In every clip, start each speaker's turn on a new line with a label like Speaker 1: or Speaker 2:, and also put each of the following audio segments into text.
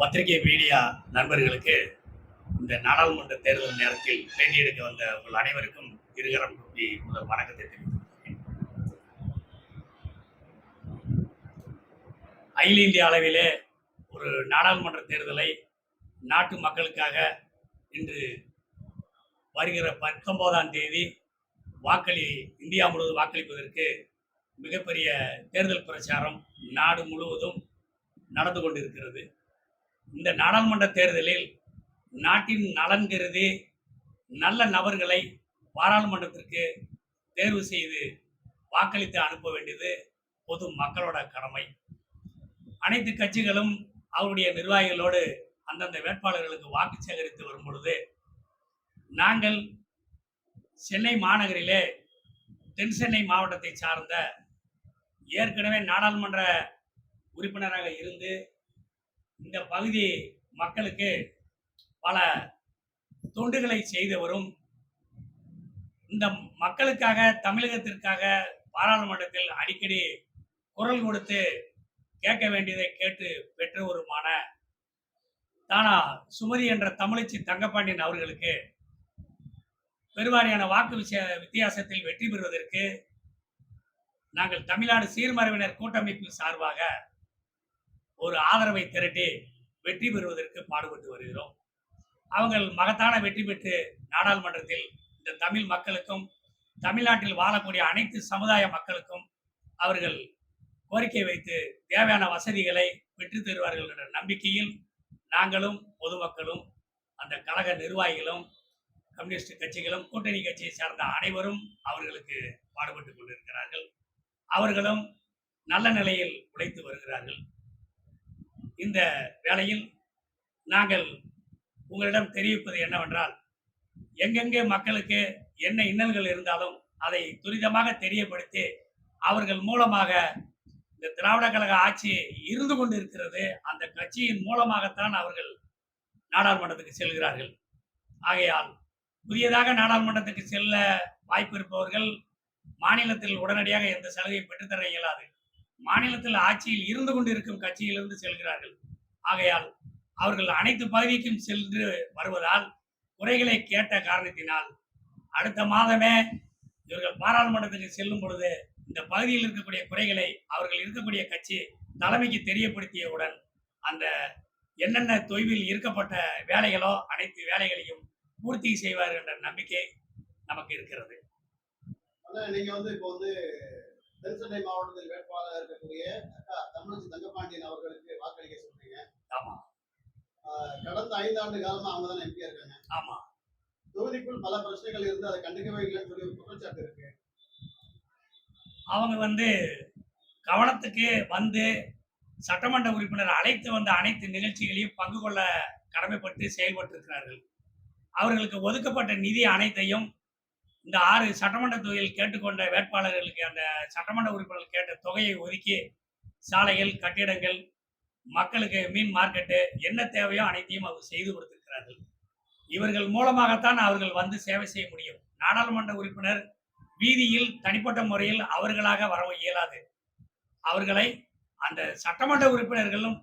Speaker 1: பத்திரிகை மீடியா நண்பர்களுக்கு இந்த நாடாளுமன்ற தேர்தல் நேரத்தில் பேட்டி எடுக்க வந்த உங்கள் அனைவருக்கும் இருகரம் கூப்பி முதல் வணக்கத்தை தெரிவித்துக் அகில இந்திய அளவிலே ஒரு நாடாளுமன்ற தேர்தலை நாட்டு மக்களுக்காக இன்று வருகிற பத்தொன்பதாம் தேதி வாக்களி இந்தியா முழுவதும் வாக்களிப்பதற்கு மிகப்பெரிய தேர்தல் பிரச்சாரம் நாடு முழுவதும் நடந்து கொண்டிருக்கிறது. இந்த நாடாளுமன்ற தேர்தலில் நாட்டின் நலன் கருதி நல்ல நபர்களை பாராளுமன்றத்திற்கு தேர்வு செய்து வாக்களித்து அனுப்ப வேண்டியது பொது மக்களோட கடமை. அனைத்து கட்சிகளும் அவருடைய நிர்வாகிகளோடு அந்தந்த வேட்பாளர்களுக்கு வாக்கு சேகரித்து வரும் பொழுது நாங்கள் சென்னை மாநகரிலே தென் சென்னை மாவட்டத்தை சார்ந்த ஏற்கனவே நாடாளுமன்ற உறுப்பினராக இருந்து இந்த பகுதி மக்களுக்கு பல தொண்டுகளை செய்தவரும் இந்த மக்களுக்காக தமிழகத்திற்காக பாராளுமன்றத்தில் அடிக்கடி குரல் கொடுத்து கேட்க வேண்டியதை கேட்டு பெற்றவருமான தானா சுமதி என்ற தமிழச்சி தங்கப்பாண்டியன் அவர்களுக்கு பெருவாரியான வாக்கு விஷய வித்தியாசத்தில் வெற்றி பெறுவதற்கு நாங்கள் தமிழ்நாடு சீர்மரபினர் கூட்டமைப்பு சார்பாக ஒரு ஆதரவை திரட்டி வெற்றி பெறுவதற்கு பாடுபட்டு வருகிறோம். அவங்கள் மகத்தான வெற்றி பெற்று நாடாளுமன்றத்தில் இந்த தமிழ் மக்களுக்கும் தமிழ்நாட்டில் வாழக்கூடிய அனைத்து சமுதாய மக்களுக்கும் அவர்கள் கோரிக்கை வைத்து தேவையான வசதிகளை பெற்று தருவார்கள் என்ற நம்பிக்கையில் நாங்களும் பொதுமக்களும் அந்த கழக நிர்வாகிகளும் கம்யூனிஸ்ட் கட்சிகளும் கூட்டணி கட்சியை சார்ந்த அனைவரும் அவர்களுக்கு பாடுபட்டு கொண்டிருக்கிறார்கள். அவர்களும் நல்ல நிலையில் உழைத்து வருகிறார்கள். இந்த வேளையில் நாங்கள் உங்களிடம் தெரிவிப்பது என்னவென்றால் எங்கெங்கே மக்களுக்கு என்ன இன்னல்கள் இருந்தாலும் அதை துரிதமாக தெரியப்படுத்தி அவர்கள் மூலமாக இந்த திராவிட கழக ஆட்சி இருந்து கொண்டிருக்கிறது அந்த கட்சியின் மூலமாகத்தான் அவர்கள் நாடாளுமன்றத்துக்கு செல்கிறார்கள். ஆகையால் புதியதாக நாடாளுமன்றத்துக்கு செல்ல வாய்ப்பு இருப்பவர்கள் மாநிலத்தில் உடனடியாக எந்த சலுகையும் பெற்றுத்தர இயலாது. மாநிலத்தில் ஆட்சியில் இருந்து கொண்டிருக்கும் கட்சியிலிருந்து செல்கிறார்கள். ஆகையால் அவர்கள் அனைத்து பகுதிக்கும் சென்று வருவதால் குறைகளை கேட்ட காரணத்தினால் அடுத்த மாதமே இவர்கள் பாராளுமன்றத்துக்கு செல்லும் பொழுது இந்த பகுதியில் இருக்கக்கூடிய குறைகளை அவர்கள் இருக்கக்கூடிய கட்சி தலைமைக்கு தெரியப்படுத்தியவுடன் அந்த என்னென்ன தொய்வில் இருக்கப்பட்ட வேலைகளோ அனைத்து வேலைகளையும் பூர்த்தி செய்வார் என்ற நம்பிக்கை நமக்கு இருக்கிறது.
Speaker 2: நீங்க வந்து இப்போ வந்து தென்சென்னை மாவட்டத்தில் வேட்பாளர் இருக்கக்கூடிய அக்கா தமிழச்சி தங்கப்பாண்டியன் அவர்களுக்கு வாக்களிக்க சொல்றீங்க
Speaker 1: ஆமா.
Speaker 2: கடந்த ஐந்தாண்டு காலமா அவங்க தான் எம்பியா இருக்காங்க.
Speaker 1: ஆமா.
Speaker 2: தொகுதிக்குள் பல பிரச்சனைகள் இருந்து அதை கண்டுக்கவே இல்லைன்னு சொல்லி ஒரு குற்றச்சாட்டு இருக்கு.
Speaker 1: அவங்க வந்து கவனத்துக்கு வந்து சட்டமன்ற உறுப்பினர் அழைத்து வந்த அனைத்து நிகழ்ச்சிகளையும் பங்கு கொள்ள கடமைப்பட்டு செயல்பட்டிருக்கிறார்கள். அவர்களுக்கு ஒதுக்கப்பட்ட நிதி அனைத்தையும் இந்த ஆறு சட்டமன்ற தொகையில் கேட்டுக்கொண்ட வேட்பாளர்களுக்கு அந்த சட்டமன்ற உறுப்பினர்கள் கேட்ட தொகையை ஒதுக்கி சாலைகள் கட்டிடங்கள் மக்களுக்கு மீன் மார்க்கெட்டு என்ன தேவையோ அனைத்தையும் அவர் செய்து கொடுத்திருக்கிறார்கள். இவர்கள் மூலமாகத்தான் அவர்கள் வந்து சேவை செய்ய முடியும். நாடாளுமன்ற உறுப்பினர் வீதியில் தனிப்பட்ட முறையில் அவர்களாக வர இயலாது. அவர்களை அந்த சட்டமன்ற உறுப்பினர்களும்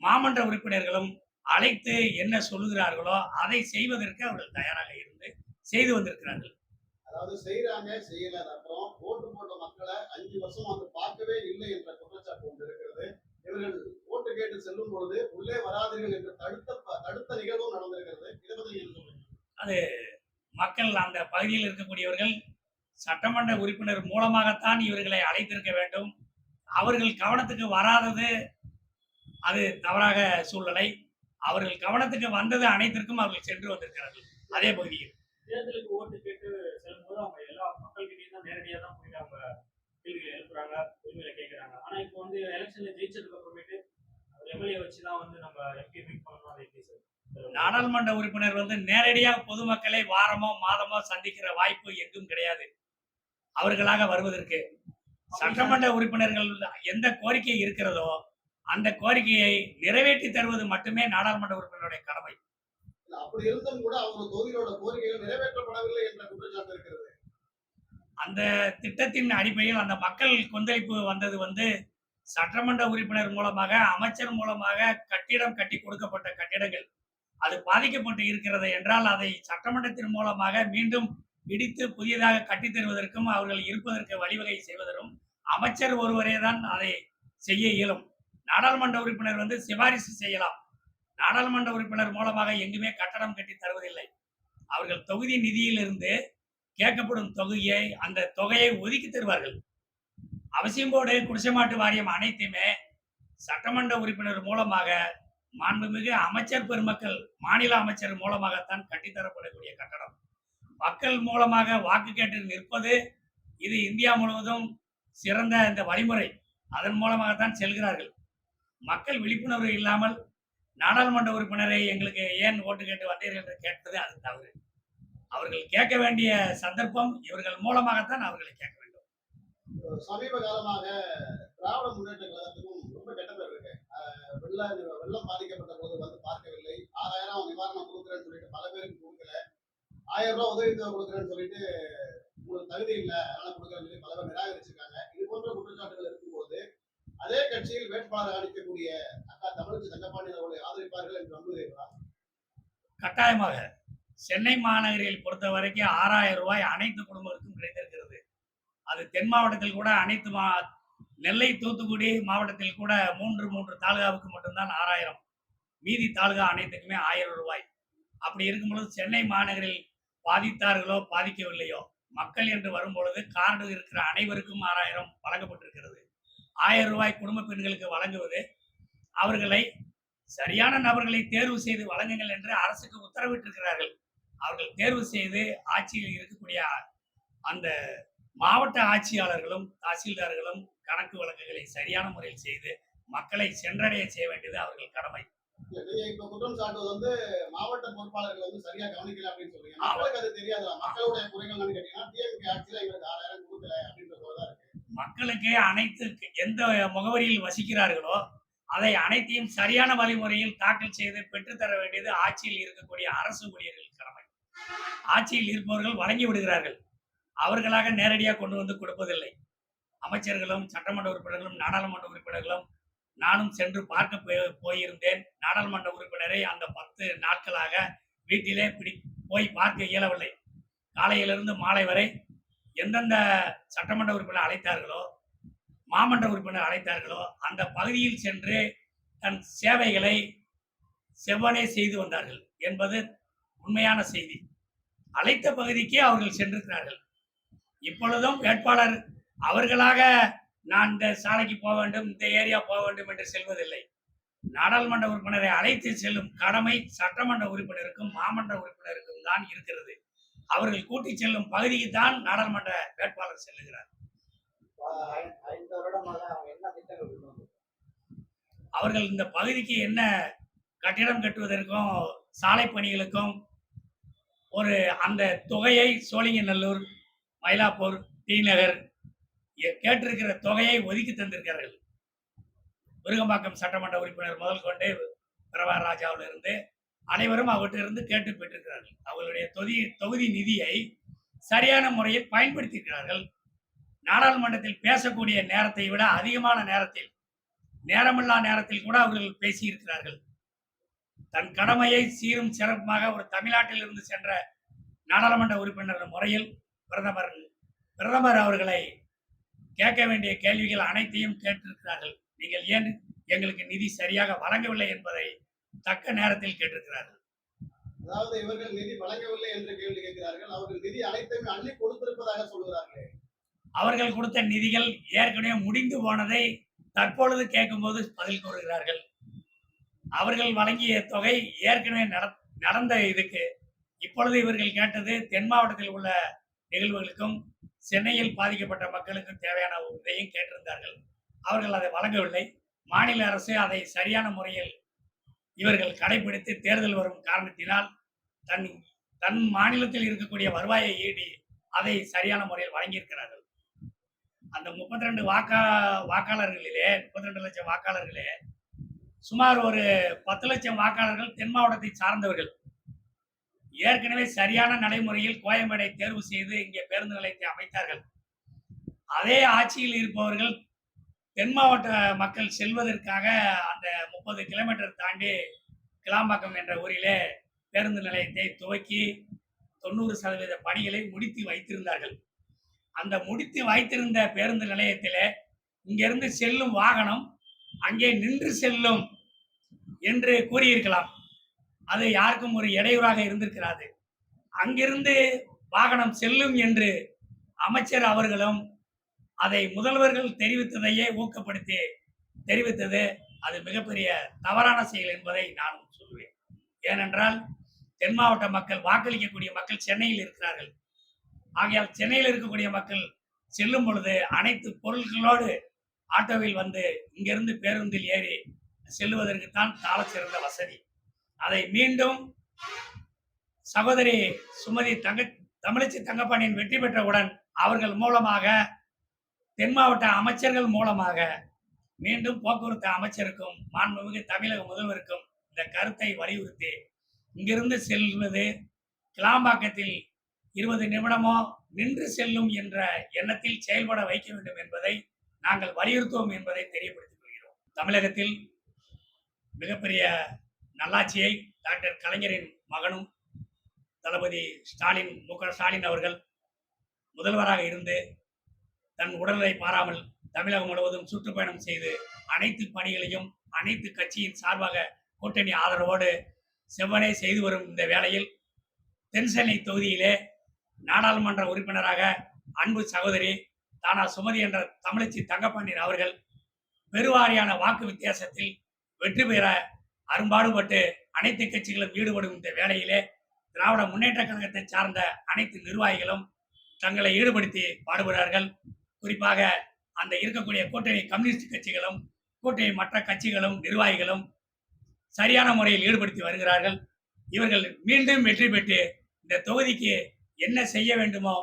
Speaker 1: மாமன்ற உறுப்பினர்களும் அழைத்து என்ன சொல்லுகிறார்களோ அதை செய்வதற்கு அவர்கள் தயாராக இருந்து செய்து வந்திருக்கிறார்கள்.
Speaker 2: அதாவது செய்யறாங்க செய்யல. அப்புறம் ஓட்டு போட்ட மக்களை அஞ்சு வருஷம் வந்து பார்க்கவே இல்லை என்ற குற்றச்சாட்டு ஒன்று இருக்கிறது. இவர்கள் ஓட்டு கேட்டு செல்லும் பொழுது உள்ளே வராதீர்கள் என்று தடுத்த தடுத்த நிகழ்வும் நடந்திருக்கிறது. இதை பத்தி நீங்க
Speaker 1: மக்கள் அந்த பகுதியில் இருக்கக்கூடியவர்கள் சட்டமன்ற உறுப்பினர் மூலமாகத்தான் இவர்களை அழைத்திருக்க வேண்டும். அவர்கள் கவனத்துக்கு வராதது அது தவறாக சூழ்நிலை. அவர்கள் கவனத்துக்கு வந்தது அனைத்திற்கும் அவர்கள் சென்று வந்திருக்கிறார்கள். அதே பகுதியில்.
Speaker 3: தேர்தலுக்கு ஓட்டு கேட்டு செல்லும்போது அவங்க எல்லா மக்கள்கிட்டையும் தான் நேரடியாக தான் போய் அவங்க கேள்விகளை எழுப்புறாங்க உரிமையில கேட்குறாங்க ஆனால் இப்போ வந்து எலெக்ஷன்ல ஜெயிச்சதுக்கு அப்புறமேட்டு எம்எல்ஏ வச்சு தான் வந்து நம்ம எம்பி பிக் பண்ணணும் அதை எப்படி சார்
Speaker 1: நாடாளுமன்ற உறுப்பினர் வந்து நேரடியாக பொதுமக்களை வாரமோ மாதமோ சந்திக்கிற வாய்ப்பு எங்கும் கிடையாது. அவர்களாக வருவதற்கு. சட்டமன்ற உறுப்பினர்கள் எந்த கோரிக்கை இருக்கிறதோ அந்த கோரிக்கையை நிறைவேற்றி தருவது மட்டுமே நாடாளுமன்ற உறுப்பினருடைய கடமை.
Speaker 2: அப்படி இருந்தும் கூட அவங்க தொகுதியோட கோரிக்கைகள் நிறைவேற்றப்படவில்லை என்ற குற்றச்சாட்டு இருக்கிறது.
Speaker 1: அந்த திட்டத்தின் அடிப்படையில் அந்த மக்கள் கொந்தளிப்பு வந்தது வந்து சட்டமன்ற உறுப்பினர் மூலமாக அமைச்சர் மூலமாக கட்டிடம் கட்டி கொடுக்கப்பட்ட கட்டிடங்கள். அது பாதிக்கப்பட்டு இருக்கிறது என்றால் அதை சட்டமன்றத்தின் மூலமாக மீண்டும் இடித்து புதியதாக கட்டித் தருவதற்கும் அவர்கள் இருப்பதற்கு வழிவகை செய்வதற்கும் அமைச்சர் ஒருவரே தான் அதை செய்ய இயலும். நாடாளுமன்ற உறுப்பினர் வந்து சிபாரிசு செய்யலாம். நாடாளுமன்ற உறுப்பினர் மூலமாக எங்குமே கட்டடம் கட்டி தருவதில்லை. அவர்கள் தொகுதி நிதியிலிருந்து கேட்கப்படும் தொகையை அந்த தொகையை ஒதுக்கி தருவார்கள். அவசியம் போடு குடிசைமாட்டு வாரியம் அனைத்துமே சட்டமன்ற உறுப்பினர் மூலமாக மாண்புமிகு அமைச்சர் பெருமக்கள் மாநில அமைச்சர் மூலமாகத்தான் கட்டித்தரப்படக்கூடிய கட்டடம். மக்கள் மூலமாக வாக்கு கேட்டு நிற்பது இது இந்தியா முழுவதும் சிறந்த இந்த வழிமுறை. அதன் மூலமாகத்தான் செல்கிறார்கள். மக்கள் விழிப்புணர்வு இல்லாமல் நாடாளுமன்ற உறுப்பினரை எங்களுக்கு ஏன் ஓட்டு கேட்டு வந்தீர்கள் என்று கேட்டது அது தவறு. அவர்கள் கேட்க வேண்டிய சந்தர்ப்பம் இவர்கள் மூலமாகத்தான் அவர்களை கேட்க வேண்டும்.
Speaker 2: சமீப காலமாக திராவிட முன்னேற்ற கழகத்துக்கும் ரொம்ப கெட்ட பேர் இருக்கு. வெள்ள வெள்ளம் பாதிக்கப்பட்ட போது வந்து பார்க்கவில்லை. ஆறாயிரம் நிவாரணம் கொடுக்குறேன்னு சொல்லிட்டு பல பேருக்கு கொடுக்கல. ஆயிரம் ரூபாய் உதவித்தொகை கொடுக்குறேன்னு சொல்லிட்டு உங்களுக்கு தகுதி இல்லை அதனால கொடுக்குறேன்னு சொல்லி பல பேர் நிராகரிச்சிருக்காங்க. இது போன்ற குற்றச்சாட்டுகள் இருக்கும்போது அதே கட்சியில் வேட்பாளர் அளிக்கக்கூடிய அக்கா தமிழ் அவர்களை என்று நம்புகிறீர்களா
Speaker 1: கட்டாயமாக. சென்னை மாநகரில் பொறுத்த வரைக்கும் ஆறாயிரம் ரூபாய் அனைத்து குடும்பங்களுக்கும் கிடைத்திருக்கிறது. அது தென் மாவட்டத்தில் கூட அனைத்து மா நெல்லை தூத்துக்குடி மாவட்டத்தில் கூட மூன்று மூன்று தாலுகாவுக்கு மட்டும்தான் ஆறாயிரம். மீதி தாலுகா அனைத்துக்குமே ஆயிரம் ரூபாய். அப்படி இருக்கும் பொழுது சென்னை மாநகரில் பாதித்தார்களோ பாதிக்கவில்லையோ மக்கள் என்று வரும்பொழுது கார்டு இருக்கிற அனைவருக்கும் ஆறாயிரம் வழங்கப்பட்டிருக்கிறது. ஆயிரம் ரூபாய் குடும்ப பெண்களுக்கு வழங்குவது அவர்களை சரியான நபர்களை தேர்வு செய்து வழங்குங்கள் என்று அரசுக்கு உத்தரவிட்டிருக்கிறார்கள். அவர்கள் தேர்வு செய்து ஆட்சியில் இருக்கக்கூடிய அந்த மாவட்ட ஆட்சியாளர்களும் தாசில்தார்களும் கணக்கு வழக்குகளை சரியான முறையில் செய்து மக்களை சென்றடைய செய்ய வேண்டியது அவர்கள் கடமை.
Speaker 2: இப்ப குற்றம் சாட்டுவது வந்து மாவட்ட பொறுப்பாளர்கள் வந்து சரியா கவனிக்கல அப்படின்னு சொல்றீங்க.
Speaker 1: ஆமா.
Speaker 2: மக்களுக்கு அது தெரியாதா? மக்களுடைய குறைகள் கேட்டீங்கன்னா டிஎம்கே ஆட்சியில எங்களுக்கு ஆறாயிரம் கொடுக்கல அப்படின்ற போதுதான் இருக்கு.
Speaker 1: மக்களுக்கு அனைத்து எந்த முகவரியில் வசிக்கிறார்களோ அதை அனைத்தையும் சரியான வழிமுறையில் தாக்கல் செய்து பெற்றுத்தர வேண்டியது ஆட்சியில் இருக்கக்கூடிய அரசு ஊழியர்கள் கடமை. ஆட்சியில் இருப்பவர்கள் வழங்கி விடுகிறார்கள். அவர்களாக நேரடியாக கொண்டு வந்து கொடுப்பதில்லை. அமைச்சர்களும் சட்டமன்ற உறுப்பினர்களும் நாடாளுமன்ற உறுப்பினர்களும் நானும் சென்று பார்க்க போய்- போயிருந்தேன். நாடாளுமன்ற உறுப்பினரை அந்த பத்து நாட்களாக வீட்டிலே பிடி போய் பார்க்க இயலவில்லை. காலையிலிருந்து மாலை வரை எந்தெந்த சட்டமன்ற உறுப்பினர் அழைத்தார்களோ மாமன்ற உறுப்பினர் அழைத்தார்களோ அந்த பகுதியில் சென்று தன் சேவைகளை செவ்வனே செய்து வந்தார்கள் என்பது உண்மையான செய்தி. அழைத்த பகுதிக்கே அவர்கள் சென்றிருக்கிறார்கள். இப்பொழுதும் வேட்பாளர் அவர்களாக நான் இந்த சாலைக்கு போக வேண்டும் இந்த ஏரியா போக வேண்டும் என்று செல்வதில்லை. நாடாளுமன்ற உறுப்பினரை அழைத்து செல்லும் கடமை சட்டமன்ற உறுப்பினருக்கும் மாமன்ற உறுப்பினருக்கும் தான் இருக்கிறது. அவர்கள் கூட்டிச் செல்லும் பகுதிக்கு தான் நாடாளுமன்ற வேட்பாளர் செல்லுகிறார். அவர்கள் இந்த பகுதிக்கு என்ன கட்டிடம் கட்டுவதற்கும் சாலை பணிகளுக்கும் ஒரு அந்த தொகையை சோழிங்கநல்லூர் மயிலாப்பூர் டிநகர் கேட்டிருக்கிற தொகையை ஒதுக்கி தந்திருக்கிறார்கள். விருகம்பாக்கம் சட்டமன்ற உறுப்பினர் முதல் கொண்டு பிரபா ராஜாவிலிருந்து அனைவரும் அவற்றிலிருந்து கேட்டு பெற்றிருக்கிறார்கள். அவர்களுடைய தொகுதி தொகுதி நிதியை சரியான முறையில் பயன்படுத்தியிருக்கிறார்கள். நாடாளுமன்றத்தில் பேசக்கூடிய நேரத்தை விட அதிகமான நேரத்தில் நேரமில்லா நேரத்தில் கூட அவர்கள் பேசியிருக்கிறார்கள். தன் கடமையை சீரும் சிறப்புமாக ஒரு தமிழ்நாட்டில் இருந்து சென்ற நாடாளுமன்ற உறுப்பினர் முறையில் பிரதமர் பிரதமர் அவர்களை கேட்க வேண்டிய கேள்விகள் அனைத்தையும் கேட்டிருக்கிறார்கள். நீங்கள் ஏன் எங்களுக்கு நிதி சரியாக வழங்கவில்லை என்பதை தக்க நேரத்தில் கேட்டிருக்கிறார்கள்.
Speaker 2: அதாவது இவர்கள் நிதி வழங்கவில்லை என்று கேள்வி கேட்கிறார்கள். அவர்கள் நிதி அனைத்தையும் அள்ளி கொடுத்திருப்பதாக சொல்கிறார்கள்.
Speaker 1: அவர்கள் கொடுத்த நிதிகள் ஏற்கனவே முடிந்து போனதை தற்பொழுது கேட்கும்போது பதில் கூறுகிறார்கள். அவர்கள் வழங்கிய தொகை ஏற்கனவே நட- நடந்த இதுக்கு இப்பொழுது இவர்கள் கேட்டது தென் மாவட்டத்தில் உள்ள நிகழ்வுகளுக்கும் சென்னையில் பாதிக்கப்பட்ட மக்களுக்கும் தேவையான இதையும் கேட்டிருந்தார்கள். அவர்கள் அதை வழங்கவில்லை. மாநில அரசு அதை சரியான முறையில் இவர்கள் கடைபிடித்து தேர்தல் வரும் காரணத்தினால் தன் தன் மாநிலத்தில் இருக்கக்கூடிய வருவாயை ஈடி அதை சரியான முறையில் வழங்கியிருக்கிறார்கள். அந்த முப்பத்தி ரெண்டு வாக்கா வாக்காளர்களிலே முப்பத்தி ரெண்டு லட்சம் வாக்காளர்களே சுமார் ஒரு பத்து லட்சம் வாக்காளர்கள் தென் மாவட்டத்தை சார்ந்தவர்கள். ஏற்கனவே சரியான நடைமுறையில் கோயம்பேடை தேர்வு செய்து இங்கே பேருந்து நிலையத்தை அமைத்தார்கள். அதே ஆட்சியில் இருப்பவர்கள் தென் மாவட்ட மக்கள் செல்வதற்காக அந்த முப்பது கிலோமீட்டர் தாண்டி கிளாம்பாக்கம் என்ற ஊரிலே பேருந்து நிலையத்தை துவக்கி தொண்ணூறு சதவீத பணிகளை முடித்து வைத்திருந்தார்கள். அந்த முடித்து வைத்திருந்த பேருந்து நிலையத்திலே இங்கிருந்து செல்லும் வாகனம் அங்கே நின்று செல்லும் என்று கூறியிருக்கலாம். அது யாருக்கும் ஒரு இடையூறாக இருந்திருக்கிறாது. அங்கிருந்து வாகனம் செல்லும் என்று அமைச்சர் அவர்களும் அதை முதல்வர்கள் தெரிவித்ததையே ஊக்கப்படுத்தி தெரிவித்தது. அது மிகப்பெரிய தவறான செயல் என்பதை நான் சொல்லுவேன் ஏனென்றால் தென் மாவட்ட மக்கள் வாக்களிக்கக்கூடிய மக்கள் சென்னையில் இருக்கிறார்கள். ஆகையால் சென்னையில் இருக்கக்கூடிய மக்கள் செல்லும் பொழுது அனைத்து பொருட்களோடு ஆட்டோவில் வந்து இங்கிருந்து பேருந்தில் ஏறி செல்லுவதற்குத்தான் சால சிறந்த வசதி. அதை மீண்டும் சகோதரி சுமதி தங்க தமிழச்சி தங்கப்பாண்டியன் வெற்றி பெற்றவுடன் அவர்கள் மூலமாக தென் மாவட்ட அமைச்சர்கள் மூலமாக மீண்டும் போக்குவரத்து அமைச்சருக்கும் மாண்புமிகு தமிழக முதல்வருக்கும் இந்த கருத்தை வலியுறுத்தி இங்கிருந்து செல்வது கிளாம்பாக்கத்தில் இருபது நிமிடமோ நின்று செல்லும் என்ற எண்ணத்தில் செயல்பட வைக்க வேண்டும் என்பதை நாங்கள் வலியுறுத்துவோம் என்பதை தெரியப்படுத்திக் கொள்கிறோம். தமிழகத்தில் மிகப்பெரிய நல்லாட்சியை டாக்டர் கலைஞரின் மகனும் தளபதி ஸ்டாலின் மு ஸ்டாலின் அவர்கள் முதல்வராக இருந்து தன் உடல்நிலை பாராமல் தமிழகம் முழுவதும் சுற்றுப்பயணம் செய்து அனைத்து பணிகளையும் அனைத்து கட்சியின் சார்பாக கூட்டணி ஆதரவோடு செவ்வனே செய்து வரும் இந்த வேளையில் தென்சென்னை தொகுதியிலே நாடாளுமன்ற உறுப்பினராக அன்பு சகோதரி தானா சுமதி என்ற தமிழச்சி தங்கப்பாண்டியன் அவர்கள் பெருவாரியான வாக்கு வித்தியாசத்தில் வெற்றி பெற அரும்பாடுபட்டு அனைத்து கட்சிகளும் ஈடுபடும் இந்த வேளையிலே திராவிட முன்னேற்ற கழகத்தை சார்ந்த அனைத்து நிர்வாகிகளும் தங்களை ஈடுபடுத்தி பாடுபடுகிறார்கள். குறிப்பாக அந்த இருக்கக்கூடிய கூட்டணி கம்யூனிஸ்ட் கட்சிகளும் கூட்டணி மற்ற கட்சிகளும் நிர்வாகிகளும் சரியான முறையில் ஈடுபடுத்தி வருகிறார்கள். இவர்கள் மீண்டும் வெற்றி பெற்று இந்த தொகுதிக்கு என்ன செய்ய வேண்டுமோ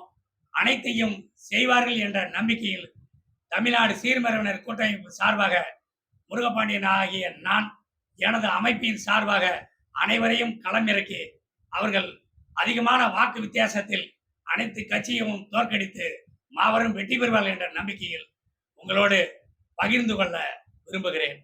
Speaker 1: அனைத்தையும் செய்வார்கள் என்ற நம்பிக்கையில் தமிழ்நாடு சீர்மரவினர் கூட்டமைப்பு சார்பாக முருகப்பாண்டியன் ஆகிய நான் எனது அமைப்பின் சார்பாக அனைவரையும் களமிறக்கி அவர்கள் அதிகமான வாக்கு வித்தியாசத்தில் அனைத்து கட்சியும் தோற்கடித்து மாபெரும் வெற்றி பெறுவார்கள் என்ற நம்பிக்கையில் உங்களோடு பகிர்ந்து கொள்ள விரும்புகிறேன்.